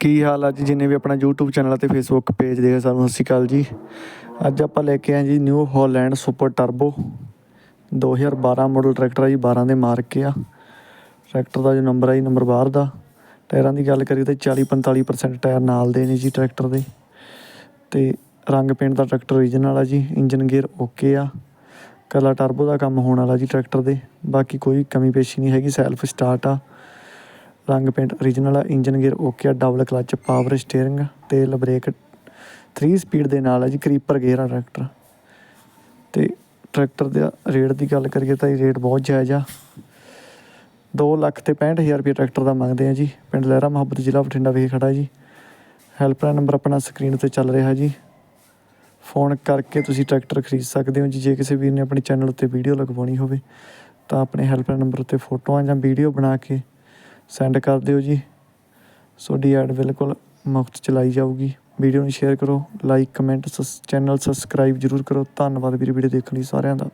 ਕੀ ਹਾਲ ਆ ਜੀ? ਜਿੰਨੇ ਵੀ ਆਪਣਾ YouTube ਚੈਨਲ ਅਤੇ Facebook ਪੇਜ ਦੇਖ ਸਾਨੂੰ, ਸਤਿ ਸ਼੍ਰੀ ਅਕਾਲ ਜੀ। ਅੱਜ ਆਪਾਂ ਲੈ ਕੇ ਆਏ ਜੀ New Holland super turbo 2012 model tractor ਆ ਜੀ 12 ਦੇ ਮਾਰਕ ਆ। ਟਰੈਕਟਰ ਦਾ ਜੋ ਨੰਬਰ ਆ ਜੀ ਨੰਬਰ ਬਾਹਰ ਦਾ। ਟਾਇਰਾਂ ਦੀ ਗੱਲ ਕਰੀਏ ਤਾਂ 40 45% ਟਾਇਰ ਨਾਲ ਦੇ ਨੇ ਜੀ ਟਰੈਕਟਰ ਦੇ। ਤੇ ਰੰਗ ਪੇਂਟ ਦਾ ਟਰੈਕਟਰ ਓਰੀਜਨਲ ਆ ਜੀ ਇੰਜਨ ਗੇਅਰ ਓਕੇ ਆ। ਕੱਲਾ ਟਰਬੋ ਦਾ ਕੰਮ ਹੋਣ ਵਾਲਾ ਜੀ ਟਰੈਕਟਰ ਦੇ। ਬਾਕੀ ਕੋਈ ਕਮੀ ਪੇਸ਼ੀ ਨਹੀਂ ਹੈਗੀ ਸੈਲਫ ਸਟਾਰਟ ਆ। ਰੰਗ ਪੇਂਟ ਓਰੀਜਨਲ ਆ ਇੰਜਨ ਗੇਅਰ ਓਕੇ ਆ ਡਬਲ ਕਲਚ ਪਾਵਰ ਸਟੀਅਰਿੰਗ ਤੇਲ ਬ੍ਰੇਕ 3 ਸਪੀਡ ਦੇ ਨਾਲ ਆ ਜੀ ਕਰੀਪਰ ਗੇਅਰ ਆ ਟਰੈਕਟਰ ਤੇ ਟਰੈਕਟਰ ਦੇ ਰੇਟ ਦੀ ਗੱਲ ਕਰੀਏ ਤਾਂ ਇਹ ਰੇਟ ਬਹੁਤ ਜਾਇਜ਼ ਆ। 2 ਲੱਖ ਤੇ 65000 ਰੁਪਏ ਟਰੈਕਟਰ ਦਾ ਮੰਗਦੇ ਆ ਜੀ। ਪਿੰਡ ਲਹਿਰਾ, ਮੁਹੱਬਤ ਜ਼ਿਲ੍ਹਾ ਬਠਿੰਡਾ ਵਿਖੇ ਖੜਾ ਜੀ। ਹੈਲਪਲਾਈਨ ਨੰਬਰ ਆਪਣਾ ਸਕਰੀਨ ਤੇ ਚੱਲ ਰਿਹਾ ਜੀ। ਫੋਨ ਕਰਕੇ ਤੁਸੀਂ ਟਰੈਕਟਰ ਖਰੀਦ ਸਕਦੇ ਹੋ ਜੀ। ਜੇ ਕਿਸੇ ਵੀਰ ਨੇ ਆਪਣੇ ਚੈਨਲ ਉੱਤੇ ਵੀਡੀਓ ਲਗਵਾਉਣੀ ਹੋਵੇ, ਤਾਂ ਆਪਣੇ ਹੈਲਪਲਾਈਨ ਨੰਬਰ ਉੱਤੇ ਫੋਟੋਆਂ ਜਾਂ ਵੀਡੀਓ ਬਣਾ ਕੇ ਸੈਂਡ ਕਰ ਦਿਓ ਜੀ। ਤੁਹਾਡੀ ਐਡ ਬਿਲਕੁਲ ਮੁਫਤ ਚਲਾਈ ਜਾਊਗੀ। ਵੀਡੀਓ ਨੂੰ ਸ਼ੇਅਰ ਕਰੋ, ਲਾਈਕ, ਕਮੈਂਟ ਚੈਨਲ ਸਬਸਕ੍ਰਾਈਬ ਜਰੂਰ ਕਰੋ। ਧੰਨਵਾਦ ਵੀਰ, ਵੀਡੀਓ ਦੇਖਣ ਲਈ ਸਾਰਿਆਂ ਦਾ।